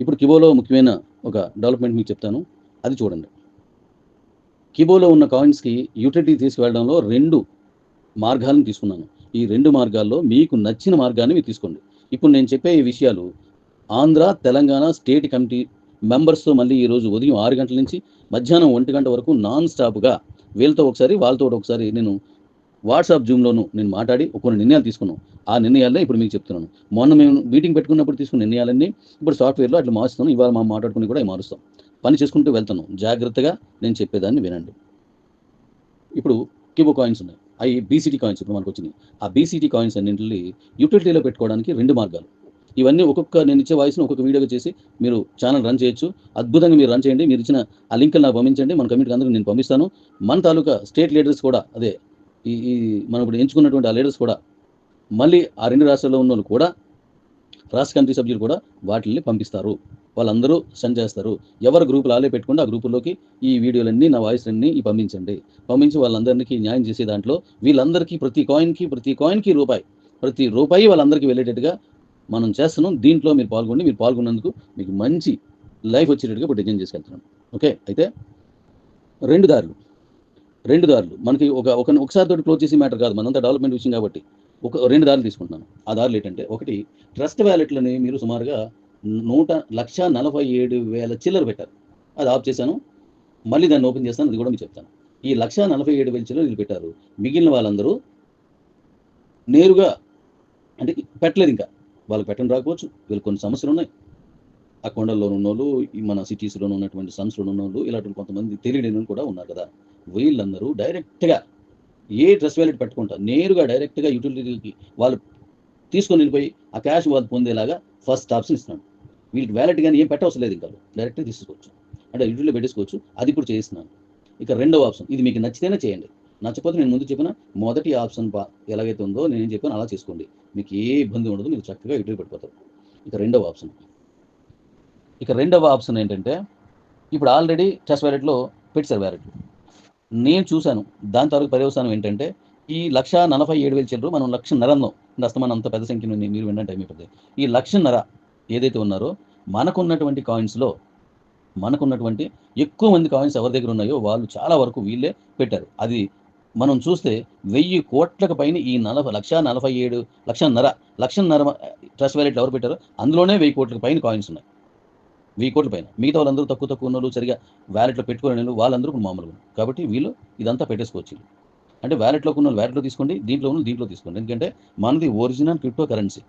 ఇప్పుడు కిబోలో ముఖ్యమైన ఒక డెవలప్మెంట్ మీకు చెప్తాను. అది చూడండి. కిబోలో ఉన్న కాయిన్స్కి యూటిలిటీ తీసుకువెళ్ళడంలో రెండు మార్గాలను తీసుకున్నాను. ఈ రెండు మార్గాల్లో మీకు నచ్చిన మార్గాన్ని మీరు తీసుకోండి. ఇప్పుడు నేను చెప్పే ఈ విషయాలు ఆంధ్ర తెలంగాణ స్టేట్ కమిటీ మెంబర్స్తో మళ్ళీ ఈరోజు ఉదయం ఆరు గంటల నుంచి మధ్యాహ్నం ఒంటి గంట వరకు నాన్ స్టాప్గా వీళ్ళతో ఒకసారి వాళ్ళతో ఒకసారి నేను వాట్సాప్ జూమ్లోను నేను మాట్లాడి కొన్ని నిర్ణయాలు తీసుకున్నాం. ఆ నిర్ణయాలనే ఇప్పుడు మీకు చెప్తున్నాను. మొన్న మేము మీటింగ్ పెట్టుకున్నప్పుడు తీసుకున్న నిర్ణయాలన్నీ ఇప్పుడు సాఫ్ట్వేర్లో అట్లా మారుస్తాను ఇవాళ మా మాట్లాడుకుని కూడా మారుస్తాం. పని చేసుకుంటూ వెళ్తాను జాగ్రత్తగా నేను చెప్పేదాన్ని వినండి. ఇప్పుడు కిబో కాయిన్స్ ఉన్నాయి. అవి బీసీటీ కాయిన్స్ ఇప్పుడు మనకు వచ్చినాయి. ఆ బీసీటీ కాయిన్స్ అన్నింటిని యూటిలిటీలో పెట్టుకోవడానికి రెండు మార్గాలు. ఇవన్నీ ఒక్కొక్క నేను ఇచ్చే వాయిస్ని ఒక్కొక్క వీడియోగా చేసి మీరు ఛానల్ రన్ చేయొచ్చు. అద్భుతంగా మీరు రన్ చేయండి. మీరు ఇచ్చిన ఆ లింక్ నాకు పంపించండి. మన కమిటీకి అందరికీ నేను పంపిస్తాను. మన తాలూకా స్టేట్ లీడర్స్ కూడా అదే ఈ ఈ మనం ఇప్పుడు ఎంచుకున్నటువంటి ఆ లీడర్స్ కూడా మళ్ళీ ఆ రెండు రాష్ట్రాల్లో ఉన్న వాళ్ళు కూడా రాష్ట్ర కమిటీ సభ్యులు కూడా వాటిని పంపిస్తారు. వాళ్ళందరూ సెండ్ చేస్తారు. ఎవరు గ్రూపులు ఆలే పెట్టుకుంటే ఆ గ్రూపుల్లోకి ఈ వీడియోలన్నీ నా వాయిస్లన్నీ ఈ పంపించండి. పంపించి వాళ్ళందరికీ న్యాయం చేసే దాంట్లో వీళ్ళందరికీ ప్రతి కాయిన్కి ప్రతి కాయిన్కి రూపాయి ప్రతి రూపాయి వాళ్ళందరికీ వెళ్ళేటట్టుగా మనం చేస్తున్నాం. దీంట్లో మీరు పాల్గొండి. మీరు పాల్గొన్నందుకు మీకు మంచి లైఫ్ వచ్చేటట్టుగా ఇప్పుడు డిజైన్ చేసుకెళ్తున్నాం. ఓకే? అయితే రెండు దారులు. రెండు దారులు. మనకి ఒక ఒక ఒకసారి తోటి క్లోజ్ చేసి మ్యాటర్ కాదు. మనంతా డెవలప్మెంట్ విషయం కాబట్టి ఒక రెండు దారులు తీసుకుంటున్నాను. ఆ దారులు ఏంటంటే ఒకటి ట్రస్ట్ వ్యాలెట్లని మీరు సుమారుగా నూట లక్ష నలభై ఏడు వేల చిల్లర పెట్టారు. అది ఆఫ్ చేశాను. మళ్ళీ దాన్ని ఓపెన్ చేస్తాను. అది కూడా మీకు చెప్తాను. ఈ లక్ష నలభై ఏడు వేల చిల్లర వీళ్ళు పెట్టారు. మిగిలిన వాళ్ళందరూ నేరుగా అంటే పెట్టలేదు ఇంకా. వాళ్ళకి పెట్టడం రాకపోవచ్చు. వీళ్ళు కొన్ని సమస్యలు ఉన్నాయి. ఆ కొండల్లో ఉన్నోళ్ళు మన సిటీస్లో ఉన్నటువంటి సన్స్లో ఉన్నోళ్ళు ఇలాంటి కొంతమంది తెలియని కూడా ఉన్నారు కదా. వీళ్ళందరూ డైరెక్ట్గా ఏ డ్రెస్ వ్యాలెట్ పెట్టుకుంటారు నేరుగా డైరెక్ట్గా యూటిలిటీకి వాళ్ళు తీసుకొని వెళ్ళిపోయి ఆ క్యాష్ వాళ్ళు పొందేలాగా ఫస్ట్ ఆప్షన్ ఇస్తున్నాను వీళ్ళకి వ్యాలెట్ కానీ ఏం పెట్టవసరం లేదు ఇంకా డైరెక్ట్గా తీసుకోవచ్చు. అంటే యూటిలిటీ పెట్టేసుకోవచ్చు. అది ఇప్పుడు చేస్తున్నాను ఇక రెండవ ఆప్షన్ ఇది మీకు నచ్చితేనే చేయండి. నచ్చకపోతే నేను ముందు చెప్పిన మొదటి ఆప్షన్ బా ఎలాగైతే ఉందో నేను ఏం చెప్పాను అలా చేసుకోండి. మీకు ఏ ఇబ్బంది ఉండదు మీరు చక్కగా యూటిలిటీ పెట్టిపోతారు ఇక రెండవ ఆప్షన్ ఇక రెండవ ఆప్షన్ ఏంటంటే ఇప్పుడు ఆల్రెడీ చెస్ వ్యాలెట్లో పెట్టారు వ్యాలెట్ నేను చూశాను దాని తర్వాత పర్యవసానం ఏంటంటే ఈ లక్ష నలభై ఏడు వేల చిల్లరు మనం లక్ష నరంలో అస్తమానం అంత పెద్ద సంఖ్యలో మీరు వినంటే మీ పెద్ద ఈ లక్షన్నర ఏదైతే ఉన్నారో మనకున్నటువంటి కాయిన్స్లో మనకున్నటువంటి ఎక్కువ మంది కాయిన్స్ ఎవరి దగ్గర ఉన్నాయో వాళ్ళు చాలా వరకు వీళ్ళే పెట్టారు. అది మనం చూస్తే వెయ్యి కోట్లకు పైన ఈ నలభై లక్ష నలభై ఏడు లక్షన్నర లక్షన్నర ట్రస్ట్ వ్యాలెట్లు ఎవరు పెట్టారో అందులోనే వెయ్యి కోట్లకు పైన కాయిన్స్ ఉన్నాయి. వెయ్యి కోట్ల పైన. మిగతా వాళ్ళందరూ తక్కువ తక్కువ ఉన్న వాళ్ళు సరిగా వ్యాలెట్లో పెట్టుకునే వాళ్ళు వాళ్ళందరూ మామూలుగా కాబట్టి వీళ్ళు ఇదంతా పెట్టేసుకోవచ్చు అంటే వ్యాలెట్లోకి ఉన్న వ్యాలెట్లో తీసుకోండి దీంట్లో ఉన్న దీంట్లో తీసుకోండి. ఎందుకంటే మనది ఒరిజినల్ క్రిప్టో కరెన్సీ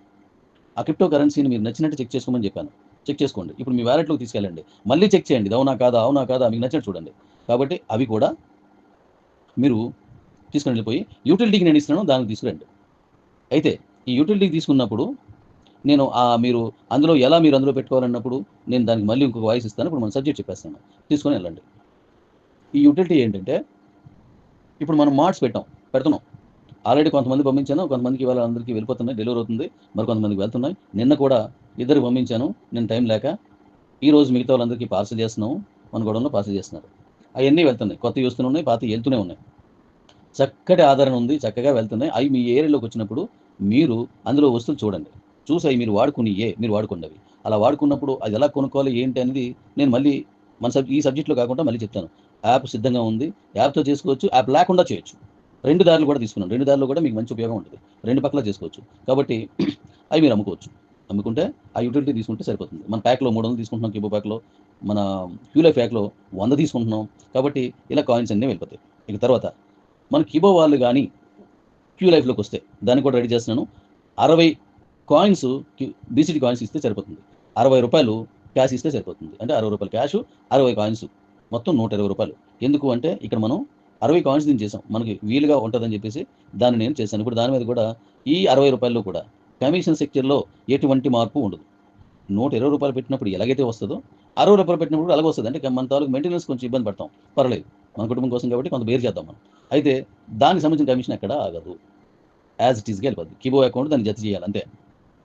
ఆ క్రిప్టో కరెన్సీని మీరు నచ్చినట్టు చెక్ చేసుకోమని చెప్పాను. చెక్ చేసుకోండి. ఇప్పుడు మీ వ్యాలెట్లోకి తీసుకెళ్ళండి. మళ్ళీ చెక్ చేయండి. అవునా కాదా అవునా కాదా మీకు నచ్చినట్టు చూడండి. కాబట్టి అవి కూడా మీరు తీసుకుని వెళ్ళిపోయి యూటిలిటీకి నేను ఇస్తున్నాను దానికి తీసుకురండి. అయితే ఈ యూటిలిటీకి తీసుకున్నప్పుడు నేను ఆ మీరు అందులో ఎలా మీరు అందులో పెట్టుకోవాలన్నప్పుడు నేను దానికి మళ్ళీ ఇంకొక వాయిస్ ఇస్తాను. ఇప్పుడు మనం సబ్జెక్ట్ చెప్పేస్తాను. తీసుకొని వెళ్ళండి. ఈ యూటిలిటీ ఏంటంటే ఇప్పుడు మనం మార్ట్స్ పెట్టాం పెడుతున్నాం. ఆల్రెడీ కొంతమంది పంపించాను కొంతమందికి ఇవాళ అందరికీ వెళ్ళిపోతున్నాయి డెలివరీ అవుతుంది మరి కొంతమందికి వెళ్తున్నాయి. నిన్న కూడా ఇద్దరు పంపించాను నేను టైం లేక ఈ రోజు మిగతా వాళ్ళందరికీ పార్సల్ చేస్తున్నాము మన గొడవలో పార్సల్ చేస్తున్నారు. అవన్నీ వెళ్తున్నాయి కొత్త చూస్తూనే ఉన్నాయి పాత వెళ్తూనే ఉన్నాయి. చక్కటి ఆదరణ ఉంది చక్కగా వెళ్తున్నాయి. అవి మీ ఏరియాలోకి వచ్చినప్పుడు మీరు అందులో వస్తువులు చూడండి. చూసి అవి మీరు వాడుకుని ఏ మీరు వాడుకున్నవి. అలా వాడుకున్నప్పుడు అది ఎలా కొనుక్కోవాలి ఏంటి అనేది నేను మళ్ళీ మన సబ్ ఈ సబ్జెక్ట్లో కాకుండా మళ్ళీ చెప్తాను. యాప్ సిద్ధంగా ఉంది. యాప్తో చేసుకోవచ్చు యాప్ లేకుండా చేయొచ్చు. రెండు దారులు కూడా తీసుకున్నాం రెండు దారిలో కూడా మీకు మంచి ఉపయోగం ఉంటుంది. రెండు పక్కల చేసుకోవచ్చు. కాబట్టి అవి మీరు అమ్ముకోవచ్చు. అమ్ముకుంటే ఆ యూటిలిటీ తీసుకుంటే సరిపోతుంది. మన ప్యాక్లో మూడు వందలు తీసుకుంటున్నాం కిబో ప్యాక్లో. మన క్యూలే ప్యాక్లో వంద తీసుకుంటున్నాం. కాబట్టి ఇలా కాయిన్స్ అన్నీ వెళ్ళిపోతాయి. ఇక తర్వాత మన కిబో వాళ్ళు కానీ క్యూ లైఫ్లోకి వస్తే దాన్ని కూడా రెడీ చేస్తున్నాను. అరవై కాయిన్స్ బీసీటీ కాయిన్స్ ఇస్తే సరిపోతుంది. అరవై రూపాయలు క్యాష్ ఇస్తే సరిపోతుంది. అంటే అరవై రూపాయలు క్యాష్ అరవై కాయిన్స్. మొత్తం నూట ఇరవై రూపాయలు. ఎందుకు అంటే ఇక్కడ మనం అరవై కాయిన్స్ దీన్ని చేసాం. మనకి వీలుగా ఉంటుందని చెప్పేసి దాన్ని నేను చేశాను. ఇప్పుడు దాని మీద కూడా ఈ అరవై రూపాయల్లో కూడా కమిషన్ సెక్చర్లో ఎటువంటి మార్పు ఉండదు. నూట ఇరవై రూపాయలు పెట్టినప్పుడు ఎలాగైతే వస్తుందో అరవై రూపాయలు పెట్టినప్పుడు కూడా అలాగే వస్తుంది. అంటే మన తాలూకు మెయింటెనెన్స్ కొంచెం ఇబ్బంది పడతాం. పర్లేదు మన కుటుంబం కోసం కాబట్టి కొంత బేర్ చేద్దాం మనం. అయితే దానికి సంబంధించిన కమిషన్ ఎక్కడ ఆగదు. యాజ్ ఇట్ ఈస్గా వెళ్ళిపోద్ది. కీబో అకౌంట్ దాన్ని జత చేయాలి. అంతే.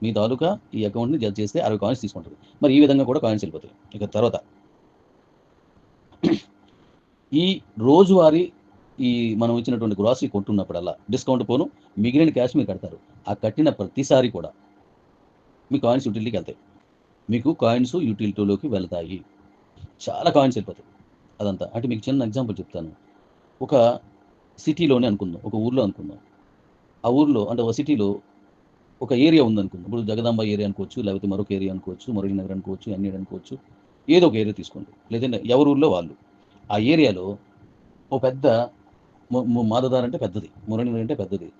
మీ తాలూకా ఈ అకౌంట్ని జత చేస్తే అరవై కాయిన్స్ తీసుకుంటుంది మరి ఈ విధంగా కూడా కాయిన్స్ వెళ్ళిపోతాయి. ఇక తర్వాత ఈ రోజువారీ ఈ మనం ఇచ్చినటువంటి గ్రాసరీ కొంటున్నప్పుడల్లా డిస్కౌంట్ పోను మిగిలిన క్యాష్ మీరు కడతారు. ఆ కట్టిన ప్రతిసారి కూడా మీ కాయిన్స్ యూటిలిటీకి వెళ్తాయి. మీకు కాయిన్స్ యూటిలిటీలోకి వెళ్తాయి. చాలా కాయిన్స్ వెళ్ళిపోతాయి. అదంతా. అంటే మీకు చిన్న ఎగ్జాంపుల్ చెప్తాను. ఒక సిటీలోనే అనుకుందాం. ఒక ఊర్లో అనుకుందాం. ఆ ఊర్లో అంటే ఒక సిటీలో ఒక ఏరియా ఉందనుకుందాం ఇప్పుడు జగదాంబ ఏరియా అనుకోవచ్చు లేకపోతే మరొక ఏరియా అనుకోవచ్చు మరొక నగర్ అనుకోవచ్చు అన్ని అనుకోవచ్చు. ఏదో ఒక ఏరియా తీసుకోండి. లేదంటే ఎవరి వాళ్ళు. ఆ ఏరియాలో ఓ పెద్ద ము- మాదదార్ అంటే పెద్దది మురళీనగర్ అంటే పెద్దది.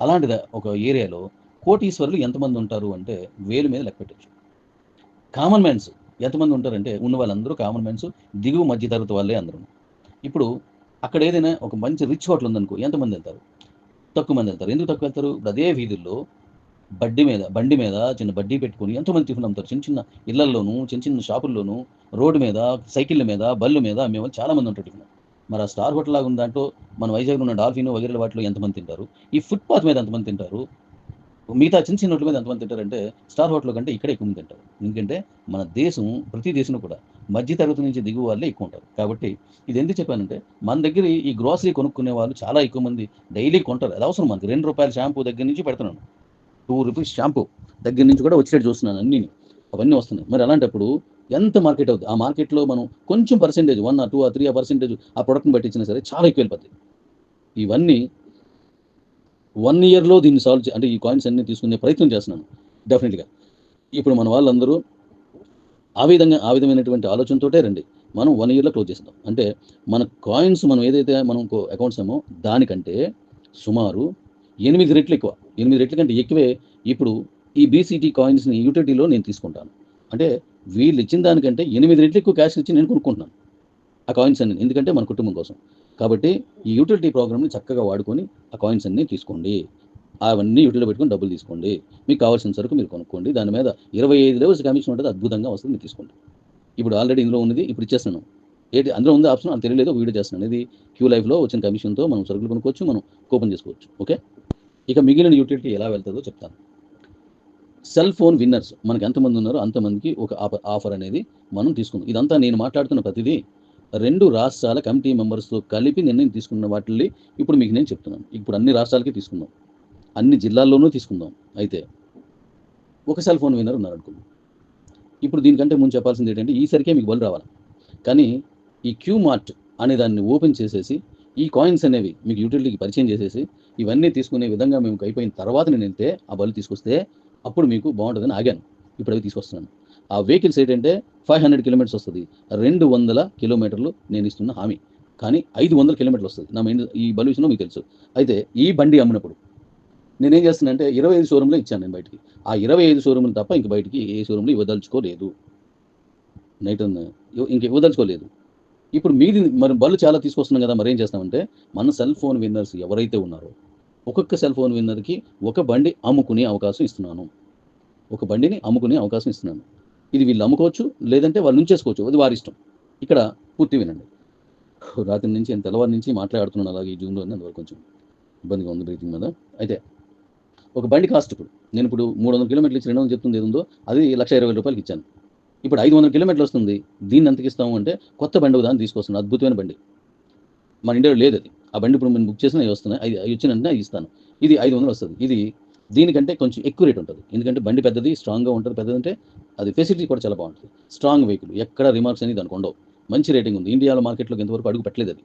అలాంటిది ఒక ఏరియాలో కోటీశ్వరులు ఎంతమంది ఉంటారు అంటే వేలు మీద లెక్క పెట్టచ్చు. కామన్ మ్యాన్స్ ఎంతమంది ఉంటారంటే ఉన్న వాళ్ళందరూ కామన్ మ్యాన్స్ దిగువ మధ్య తరగతి వాళ్ళే అందరూ. ఇప్పుడు అక్కడ ఏదైనా ఒక మంచి రిచ్ హోటల్ ఉందనుకో ఎంతమంది వెళ్తారు? తక్కువ మంది వెళ్తారు. ఎందుకు తక్కువ వెళ్తారు? ఇప్పుడు అదే వీధుల్లో బడ్డీ మీద బండి మీద చిన్న బడ్డీ పెట్టుకొని ఎంతమంది టిఫిన్ అమ్ముతారు చిన్న చిన్న ఇళ్ళల్లోనూ చిన్న చిన్న షాపుల్లోనూ రోడ్డు మీద సైకిళ్ళ మీద బళ్ళు మీద మేము చాలా మంది ఉంటారు టిఫిన్ మరి ఆ స్టార్ హోటల్ లాగా ఉన్న దాంట్లో మన వైజాగ్లో ఉన్న డాల్ఫిన్ వగేరే వాటిలో ఎంతమంది తింటారు? ఈ ఫుట్పాత్ మీద ఎంతమంది తింటారు? మిగతా చిన్న చిన్న హోటల్ మీద ఎంతమంది తింటారంటే స్టార్ హోటల్ కంటే ఇక్కడే ఎక్కువ మంది తింటారు. ఎందుకంటే మన దేశం ప్రతి దేశంలో కూడా మధ్య తరగతి నుంచి దిగువ వాళ్ళే ఎక్కువ ఉంటారు. కాబట్టి ఇది ఎందుకు చెప్పానంటే మన దగ్గర ఈ గ్రోసరీ కొనుక్కునే వాళ్ళు చాలా ఎక్కువ మంది డైలీ కొంటారు. అది అవసరం మనకి. రెండు రూపాయల షాంపూ దగ్గర నుంచి పెడుతున్నాను. టూ రూపీస్ షాంపూ దగ్గర నుంచి కూడా వచ్చేటట్టు చూస్తున్నాను అన్ని. అవన్నీ వస్తున్నాయి. మరి అలాంటప్పుడు ఎంత మార్కెట్ అవుతుంది ఆ మార్కెట్లో మనం కొంచెం పర్సెంటేజ్ వన్ ఆ టూ ఆ త్రీ ఆ పర్సెంటేజ్ ఆ ప్రొడక్ట్ని బట్టి ఇచ్చినా సరే చాలా ఎక్కువ వెళ్ళిపోతాయి ఇవన్నీ వన్ ఇయర్లో దీన్ని సాల్వ్ చే అంటే ఈ కాయిన్స్ అన్ని తీసుకునే ప్రయత్నం చేస్తున్నాను. డెఫినెట్గా ఇప్పుడు మన వాళ్ళందరూ ఆ విధంగా ఆ విధమైనటువంటి ఆలోచనతోటే రండి. మనం వన్ ఇయర్లో క్లోజ్ చేస్తాం అంటే మన కాయిన్స్ మనం ఏదైతే మనం అకౌంట్స్ ఏమో దానికంటే సుమారు ఎనిమిది రెట్లు ఎక్కువ. ఎనిమిది రెట్ల కంటే ఎక్కువే ఇప్పుడు ఈ బీసీటీ కాయిన్స్ని యూటిలిటీలో నేను తీసుకుంటాను. అంటే వీళ్ళు ఇచ్చిన దానికంటే ఎనిమిది రెట్లు ఎక్కువ క్యాష్ ఇచ్చి నేను కొనుక్కుంటున్నాను ఆ కాయిన్స్ అన్ని. ఎందుకంటే మన కుటుంబం కోసం. కాబట్టి ఈ యూటిలిటీ ప్రోగ్రామ్ని చక్కగా వాడుకొని ఆ కాయిన్స్ అన్ని తీసుకోండి. అవన్నీ యూటిలిటీ పెట్టుకొని డబ్బులు తీసుకోండి. మీకు కావాల్సిన సరుకు మీరు కొనుక్కోండి. దాని మీద ఇరవై ఐదు లెవెల్స్ కమిషన్ ఉంటుంది. అద్భుతంగా వస్తుంది. మీరు తీసుకోండి. ఇప్పుడు ఆల్రెడీ ఇందులో ఉన్నది. ఇప్పుడు ఇచ్చేస్తున్నాను. ఏంటి అందులో ఉంది ఆప్షన్? అది తెలియలేదు వీడియో చేస్తున్నాను. ఇది క్యూ లైఫ్లో వచ్చిన కమిషన్తో మనం సరుకులు కొనుక్కోవచ్చు మనం కూపన్ చేసుకోవచ్చు. ఓకే? ఇక మిగిలిన యూటిలిటీ ఎలా వెళ్తుందో చెప్తాను. సెల్ ఫోన్ విన్నర్స్ మనకి ఎంతమంది ఉన్నారో అంతమందికి ఒక ఆఫర్ ఆఫర్ అనేది మనం తీసుకుందాం. ఇదంతా నేను మాట్లాడుతున్న ప్రతిదీ రెండు రాష్ట్రాల కమిటీ మెంబర్స్తో కలిపి నిర్ణయం తీసుకున్న వాటిని ఇప్పుడు మీకు నేను చెప్తున్నాను. ఇప్పుడు అన్ని రాష్ట్రాలకి తీసుకుందాం. అన్ని జిల్లాల్లోనూ తీసుకుందాం. అయితే ఒక సెల్ ఫోన్ విన్నర్ ఉన్నారు అనుకుందాం ఇప్పుడు దీనికంటే ముందు చెప్పాల్సింది ఏంటంటే ఈసరికే మీకు బలు రావాలి. కానీ ఈ క్యూ మార్ట్ అనే దాన్ని ఓపెన్ చేసేసి ఈ కాయిన్స్ అనేవి మీకు యూటిలిటీకి పరిచయం చేసేసి ఇవన్నీ తీసుకునే విధంగా మేము అయిపోయిన తర్వాత నేను వెళ్తే ఆ బలు తీసుకొస్తే అప్పుడు మీకు బాగుంటుందని ఆగాను. ఇప్పుడు అవి తీసుకొస్తున్నాను. ఆ వెహికల్స్ ఏంటంటే ఫైవ్ హండ్రెడ్ కిలోమీటర్స్ వస్తుంది. రెండు వందల కిలోమీటర్లు నేను ఇస్తున్న హామీ. కానీ ఐదు వందల కిలోమీటర్లు వస్తుంది. నా మైండ్ ఈ బలు విషయంలో మీకు తెలుసు. అయితే ఈ బండి అమ్మినప్పుడు నేనేం చేస్తున్నానంటే ఇరవై ఐదు షోరూంలో ఇచ్చాను నేను బయటికి. ఆ ఇరవై ఐదు షోరూములు తప్ప ఇంక బయటికి ఏ షోరూంలో ఇవ్వదలుచుకోలేదు. నైట్ ఇంక ఇవ్వదలుచుకోలేదు. ఇప్పుడు మీది మరి బళ్ళు చాలా తీసుకొస్తున్నాం కదా మరి ఏం చేస్తామంటే మన సెల్ ఫోన్ విన్నర్స్ ఎవరైతే ఉన్నారో ఒక్కొక్క సెల్ ఫోన్ విన్నర్కి ఒక బండి అమ్ముకునే అవకాశం ఇస్తున్నాను. ఒక బండిని అమ్ముకునే అవకాశం ఇస్తున్నాను. ఇది వీళ్ళు అమ్ముకోవచ్చు లేదంటే వాళ్ళు నుంచేసుకోవచ్చు అది వారి ఇష్టం. ఇక్కడ పూర్తి వినండి. రాత్రి నుంచి నేను తెల్లవారి నుంచి మాట్లాడుతున్నాను అలాగే ఈ జూన్లో అందువల్ల కొంచెం ఇబ్బందిగా ఉంది బ్రీతింగ్ మీద. అయితే ఒక బండి కాస్ట్ ఇప్పుడు. నేను ఇప్పుడు మూడు వందల కిలోమీటర్లు ఇచ్చి రెండు వందలు చెప్తుంది ఏదో ఉందో అది లక్ష ఇరవై రూపాయలకి ఇచ్చాను. ఇప్పుడు ఐదు వందల కిలోమీటర్లు వస్తుంది దీన్ని ఎంతకి ఇస్తాము అంటే కొత్త బండి దాన్ని తీసుకొస్తున్నాను అద్భుతమైన బండి. మన ఇండియాలో లేదు అది. ఆ బండి ఇప్పుడు నేను బుక్ చేసిన అవి వస్తున్నాయి. అది అవి వచ్చిన ఇస్తాను. ఇది ఐదు వందలు వస్తుంది. ఇది దీనికంటే కొంచెం ఎక్కువ రేట్ ఉంటుంది. ఎందుకంటే బండి పెద్దది స్ట్రాంగ్గా ఉంటుంది. పెద్దది అంటే అది ఫెసిలిటీ కూడా చాలా బాగుంటుంది. స్ట్రాంగ్ వెహికల్ ఎక్కడ రిమార్క్స్ అనేది దానికి ఉండవు. మంచి రేటింగ్ ఉంది. ఇండియాలో మార్కెట్లోకి ఎంతవరకు అడుగు పెట్టలేదు అది.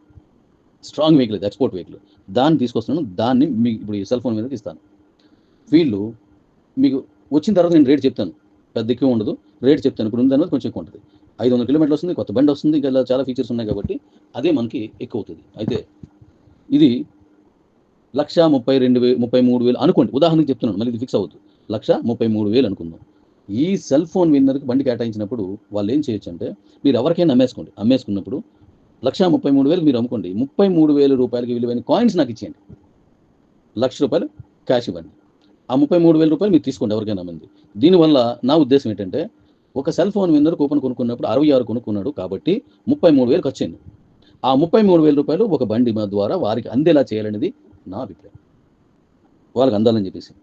స్ట్రాంగ్ వెహికల్ అది ఎక్స్పోర్ట్ వెహికల్ దాన్ని తీసుకొస్తున్నాను. దాన్ని మీకు ఇప్పుడు ఈ సెల్ ఫోన్ మీదకి ఇస్తాను. వీళ్ళు మీకు వచ్చిన తర్వాత నేను రేట్ చెప్తాను. పెద్ద ఎక్కువ ఉండదు. రేట్ చెప్తాను ఇప్పుడు ఉంది అనేది కొంచెం ఎక్కువ ఉంటుంది. ఐదు వందల కిలోమీటర్లు వస్తుంది కొత్త బండి వస్తుంది ఇంకా ఇలా చాలా ఫీచర్స్ ఉన్నాయి కాబట్టి అదే మనకి ఎక్కువ అవుతుంది. అయితే ఇది లక్ష ముప్పై రెండు వేలు ముప్పై మూడు వేలు అనుకోండి ఉదాహరణకి చెప్తున్నాను మళ్ళీ ఇది ఫిక్స్ అవ్వద్దు. లక్ష ముప్పై మూడు వేలు అనుకుందాం. ఈ సెల్ ఫోన్ విన్నర్కి బండి కేటాయించినప్పుడు వాళ్ళు ఏం చేయొచ్చు అంటే మీరు ఎవరికైనా అమ్మేసుకోండి. అమ్మేసుకున్నప్పుడు లక్ష ముప్పై మూడు వేలు మీరు అమ్ముకోండి. ముప్పై మూడు వేల రూపాయలకి విలువైన కాయిన్స్ నాకు ఇచ్చేయండి. లక్ష రూపాయలు క్యాష్ ఇవ్వండి. ఆ ముప్పై మూడు వేల రూపాయలు మీరు తీసుకోండి ఎవరికైనా మంది దీనివల్ల నా ఉద్దేశం ఏంటంటే ఒక సెల్ ఫోన్ విన్నర్ కూపన్ కొనుక్కున్నప్పుడు అరవై ఆరు కొనుక్కున్నాడు కాబట్టి ముప్పై మూడు వేలకు వచ్చింది. ఆ ముప్పై మూడు వేల రూపాయలు ఒక బండి ద్వారా వారికి అందేలా చేయాలనేది నా అభిప్రాయం. వాళ్ళకి అందాలని చెప్పేసి.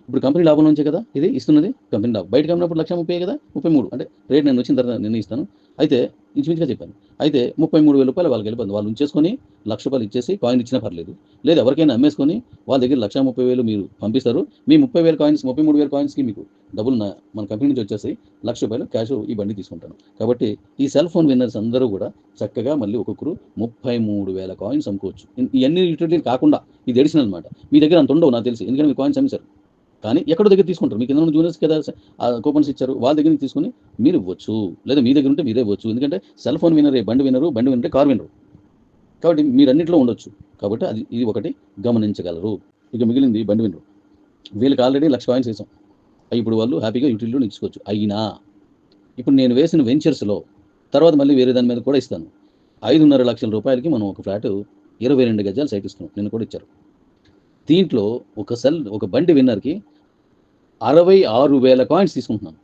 ఇప్పుడు కంపెనీ లాభం నుంచే కదా? ఇది ఇస్తున్నది? కంపెనీ లాభం. బయటకు అమ్మినప్పుడు లక్ష ముప్పై కదా? ముప్పై మూడు. అంటే రేట్ నేను వచ్చిన తర్వాత నిర్ణయిస్తాను. అయితే ఇంచుమించుగా చెప్పాను. అయితే ముప్పై మూడు వేల రూపాయలు వాళ్ళకి వెళ్ళిపోయింది. వాళ్ళు ఉంచేసుకొని లక్ష రూపాయలు ఇచ్చేసి కాయిన్ ఇచ్చినా పర్లేదు. లేదా ఎవరికైనా అమ్మేసుకొని వాళ్ళ దగ్గర లక్ష ముప్పై వేలు మీరు పంపిస్తారు. మీ ముప్పై వేల కాయిన్స్ ముప్పై మూడు వేల కాయిన్స్కి మీకు డబ్బులు మన కంపెనీ నుంచి వచ్చేసి లక్ష రూపాయలు క్యాష్ ఈ బండి తీసుకుంటాను. కాబట్టి ఈ సెల్ ఫోన్ విన్నర్స్ అందరూ కూడా చక్కగా మళ్ళీ ఒక్కొక్కరు ముప్పై మూడు వేల కాయిన్స్ అమ్ముకోవచ్చు. ఇవన్నీ యూటిలిటీ కాకుండా ఇది ఎడిషనల్ అనమాట మీ దగ్గర అంత ఉండవు నాకు తెలిసి. ఎందుకంటే మీ కాయిన్స్ అమ్మేశారు కానీ ఎక్కడో దగ్గర తీసుకుంటారు. మీకు కింద జూనియర్స్ కదా ఆ కూపన్స్ ఇచ్చారు వాళ్ళ దగ్గర నుంచి తీసుకుని మీరు ఇవ్వచ్చు. లేదా మీ దగ్గర ఉంటే మీరే ఇవ్వచ్చు. ఎందుకంటే సెల్ ఫోన్ వినరే బండి వినరు బండి వినరే కార్ వినరు కాబట్టి మీరు అన్నింటిలో ఉండొచ్చు. కాబట్టి అది ఇది ఒకటి గమనించగలరు. ఇక మిగిలింది బండి వినరు వీళ్ళకి ఆల్రెడీ లక్ష కాయిన్స్ వేసాం. అవి ఇప్పుడు వాళ్ళు హ్యాపీగా యూటిలిటీలో ఇచ్చుకోవచ్చు. అయినా ఇప్పుడు నేను వేసిన వెంచర్స్లో తర్వాత మళ్ళీ వేరే దాని మీద కూడా ఇస్తాను. ఐదున్నర లక్షల రూపాయలకి మనం ఒక ఫ్లాట్ ఇరవై రెండు గజాలు సైట్ ఇస్తున్నాం. నిన్న కూడా ఇచ్చారు. దీంట్లో ఒక సెల్ ఒక బండి విన్నర్కి అరవై ఆరు వేల కాయిన్స్ తీసుకుంటున్నాను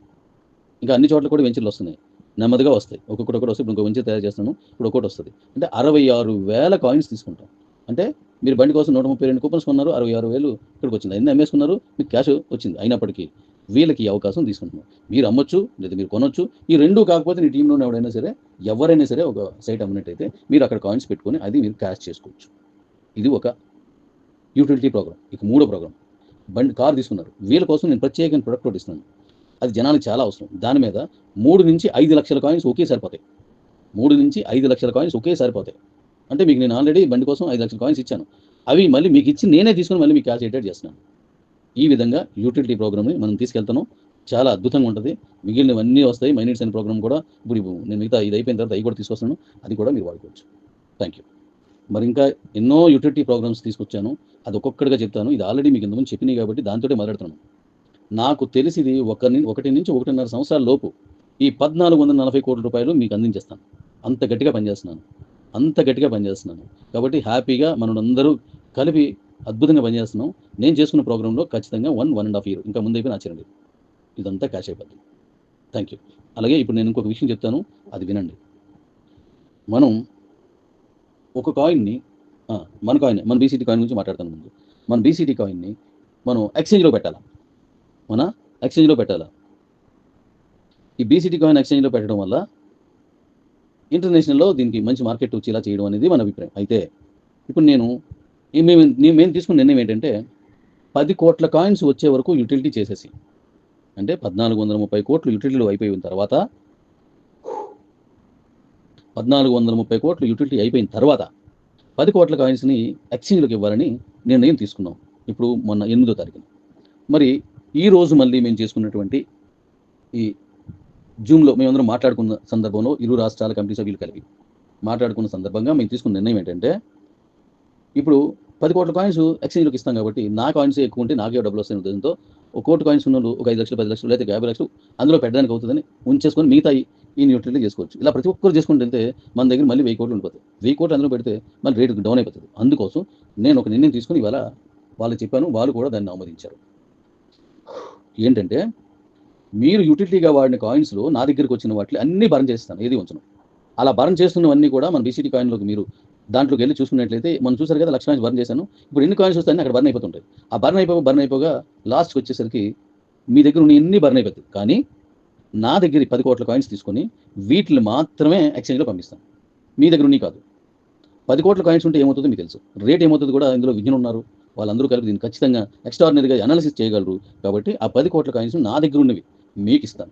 ఇంకా అన్ని చోట్ల కూడా వెంచర్లు వస్తున్నాయి. నెమ్మదిగా వస్తాయి. ఒక్కొక్కటి ఒకటి వస్తే ఇప్పుడు ఇంకో వెంచర్ తయారు చేస్తాను ఇప్పుడు ఒకటి వస్తుంది. అంటే అరవై ఆరు వేల కాయిన్స్ తీసుకుంటాం. అంటే మీరు బండి కోసం నూట ముప్పై రెండు కూపన్స్ కొన్నారు అరవై ఆరు వేలు ఇక్కడికి వచ్చింది. అన్ని అమ్మేసుకున్నారు మీకు క్యాష్ వచ్చింది. అయినప్పటికీ వీళ్ళకి అవకాశం తీసుకుంటున్నాం. మీరు అమ్మొచ్చు లేదా మీరు కొనొచ్చు. ఈ రెండు కాకపోతే నీ టీంలో ఎవడైనా సరే ఎవరైనా సరే ఒక సైట్ అమ్మినట్టయితే మీరు అక్కడ కాయిన్స్ పెట్టుకొని అది మీరు క్యాష్ చేసుకోవచ్చు. ఇది ఒక యూటిలిటీ ప్రోగ్రామ్ ఇక మూడో ప్రోగ్రామ్. బండి కార్ తీసుకున్నారు. వీళ్ళ కోసం నేను ప్రత్యేకమైన ప్రొడక్ట్ ఒకటి ఇస్తున్నాను. అది జనానికి చాలా అవసరం. దాని మీద మూడు నుంచి ఐదు లక్షల కాయిన్స్ ఒకే సరిపోతాయి మూడు నుంచి ఐదు లక్షల కాయిన్స్ ఒకే సరిపోతాయి అంటే మీకు నేను ఆల్రెడీ బండి కోసం ఐదు లక్షల కాయిన్స్ ఇచ్చాను. అవి మళ్ళీ మీకు ఇచ్చి నేనే తీసుకుని మళ్ళీ మీకు క్యాల్కులేటెడ్ చేస్తున్నాను. ఈ విధంగా యూటిలిటీ ప్రోగ్రామ్ని మనం తీసుకెళ్తాను చాలా అద్భుతంగా ఉంటుంది. మిగిలినవన్నీ వస్తాయి. మైనిట్స్ అనే ప్రోగ్రామ్ కూడా ఇప్పుడు నేను మిగతా ఇది అయిపోయిన తర్వాత అవి కూడా తీసుకొస్తాను అది కూడా మీరు వాడుకోవచ్చు. థ్యాంక్ యూ మరి ఇంకా ఎన్నో యూటిలిటీ ప్రోగ్రామ్స్ తీసుకొచ్చాను. అది ఒక్కొక్కటిగా చెప్తాను. ఇది ఆల్రెడీ మీకు ఇంతకుముందు చెప్పినాయి కాబట్టి దాంతోటే మాట్లాడుతున్నాను. నాకు తెలిసింది ఒకరి ఒకటి నుంచి ఒకటిన్నర సంవత్సరాల లోపు ఈ పద్నాలుగు వందల నలభై కోట్ల రూపాయలు మీకు అందించేస్తాను. అంత గట్టిగా పనిచేస్తున్నాను. అంత గట్టిగా పనిచేస్తున్నాను. కాబట్టి హ్యాపీగా మనందరూ కలిపి అద్భుతంగా పనిచేస్తున్నాం. నేను చేసుకున్న ప్రోగ్రాంలో ఖచ్చితంగా one one and half year. ఇంకా ముందు అయిపోయిన ఇదంతా క్యాష్ అయిపోద్ది. థ్యాంక్ యూ అలాగే ఇప్పుడు నేను ఇంకొక విషయం చెప్తాను. అది వినండి. మనం ఒక కాయిన్ని మన కాయిన్ మన బీసీటీ కాయిన్ గురించి మాట్లాడతాను ముందు. మన బీసీటీ కాయిన్ని మనం ఎక్స్చేంజ్లో పెట్టాలా? మన ఎక్స్చేంజ్లో పెట్టాలా? ఈ బీసీటీ కాయిన్ ఎక్స్చేంజ్లో పెట్టడం వల్ల ఇంటర్నేషనల్లో దీనికి మంచి మార్కెట్ వచ్చేలా చేయడం అనేది మన అభిప్రాయం. అయితే ఇప్పుడు నేను మేము మేము తీసుకున్న నిర్ణయం ఏంటంటే పది కోట్ల కాయిన్స్ వచ్చే వరకు యూటిలిటీ చేసేసి అంటే పద్నాలుగు వందల ముప్పై కోట్లు యూటిలిటీలు అయిపోయిన తర్వాత పద్నాలుగు వందల ముప్పై కోట్లు యూటిలిటీ అయిపోయిన తర్వాత పది కోట్ల కాయిన్స్ని ఎక్స్చేంజ్లోకి ఇవ్వాలని నిర్ణయం తీసుకున్నాం. ఇప్పుడు మొన్న ఎనిమిదో తారీఖున. మరి ఈ రోజు మళ్ళీ మేము చేసుకున్నటువంటి ఈ జూమ్లో మేమందరం మాట్లాడుకున్న సందర్భంలో ఇరు రాష్ట్రాల కమిటీ సభ్యులు కలిపి మాట్లాడుకున్న సందర్భంగా మేము తీసుకున్న నిర్ణయం ఏంటంటే ఇప్పుడు పది కోట్ల కాయిన్స్ ఎక్స్చేంజ్లోకి ఇస్తాం కాబట్టి నా కాయిన్స్ ఎక్కువ ఉంటే నాకే డబ్బులు వస్తాయి ఉద్దేశంతో ఒక కోటి కాయిన్స్ ఉన్న ఒక ఐదు లక్షలు పది లక్షలు లేకపోతే యాభై లక్షలు అందులో పెట్టడానికి అవుతుందని ఉంచేసుకొని మిగతా ఈ న్యూట్రిటీ చేసుకోవచ్చు. ఇలా ప్రతి ఒక్కరు చేసుకుంటూ వెళ్తే మన దగ్గర మళ్ళీ వెయ్యి కోట్లు ఉండిపోతాయి. వెయ్యి కోట్లు అందులో పెడితే మళ్ళీ రేటు డౌన్ అయిపోతుంది. అందుకోసం నేను ఒక నిర్ణయం తీసుకుని ఇవాళ వాళ్ళకి చెప్పాను వాళ్ళు కూడా దాన్ని ఆమోదించారు. ఏంటంటే మీరు యూటిలిటీగా వాడిన కాయిన్స్లో నా దగ్గరికి వచ్చిన వాటిని అన్ని బరం చేస్తాను ఏది ఉంచను. అలా బరం చేస్తున్నవన్నీ కూడా మన బీసీటీ కాయిన్లోకి మీరు దాంట్లోకి వెళ్ళి చూసుకున్నట్లయితే మనం చూసారు కదా లక్ష బర్న్ చేశాను. ఇప్పుడు ఎన్ని కాయిన్స్ వస్తాయని అక్కడ బర్న్ అయిపోతుంటాయి. ఆ బర్న్ అయిపో బర్న్ అయిపోగా లాస్ట్కి వచ్చేసరికి మీ దగ్గర ఉన్న ఎన్ని బర్న్ అయిపోతాయి. కానీ నా దగ్గర పది కోట్ల కాయిన్స్ తీసుకొని వీటిని మాత్రమే ఎక్స్చేంజ్లో పంపిస్తాను. మీ దగ్గర ఉన్నీ కాదు. పది కోట్ల కాయిన్స్ ఉంటే ఏమవుతుందో మీకు తెలుసు. రేట్ ఏమవుతుంది కూడా ఇందులో విజ్ఞులు ఉన్నారు. వాళ్ళందరూ కలిపి దీన్ని ఖచ్చితంగా ఎక్స్ట్రాడినరీగా అనాలిసిస్ చేయగలరు. కాబట్టి ఆ పది కోట్ల కాయిన్స్ నా దగ్గర ఉన్నవి మీకు ఇస్తాను.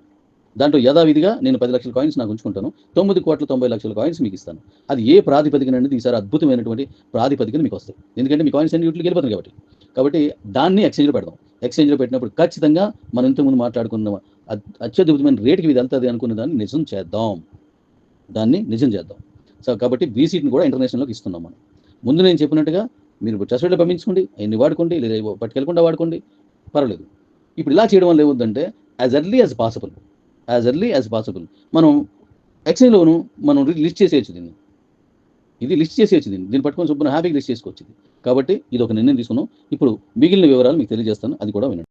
దాంట్లో యథావిధిగా నేను పది లక్షల కాయిన్స్ నాకు ఉంచుకుంటాను. తొమ్మిది కోట్ల తొంభై లక్షల కాయిన్స్ మీకు ఇస్తాను. అది ఏ ప్రాతిపదికన అనేది ఈసారి అద్భుతమైనటువంటి ప్రాతిపదికన మీకు వస్తాయి. ఎందుకంటే మీ కాయిన్స్ అన్ని వీటికి వెళ్ళిపోతుంది కాబట్టి. కాబట్టి దాన్ని ఎక్స్చేంజ్లో పెడదాం. ఎక్స్చేంజ్లో పెట్టినప్పుడు ఖచ్చితంగా మనం ఇంతకుముందు మాట్లాడుకున్న అత్యద్భుతమైన రేటుకి ఇది వెళ్తుంది అనుకున్న దాన్ని నిజం చేద్దాం. దాన్ని నిజం చేద్దాం. సో కాబట్టి బీసీట్ని కూడా ఇంటర్నేషనల్లోకి ఇస్తున్నాం మనం. ముందు నేను చెప్పినట్టుగా మీరు ట్రస్ట్లో పంపించుకోండి ఎన్ని వాడుకోండి లేదా పట్టుకెళ్ళకుండా వాడుకోండి. పర్వాలేదు. ఇప్పుడు ఇలా చేయడం వల్ల ఏమవుతుందంటే as early as possible as early as possible మనం ఎక్స్చేంజ్లోను మనం లిస్ట్ చేసేయచ్చు దీన్ని. ఇది లిస్ట్ చేసేయచ్చు దీన్ని దీన్ని పట్టుకొని శుభ్రం హ్యాపీగా లిస్ట్ చేసుకోవచ్చు కాబట్టి ఇది ఒక నిర్ణయం తీసుకున్నాం. ఇప్పుడు మిగిలిన వివరాలు మీకు తెలియజేస్తాను. అది కూడా వినండి.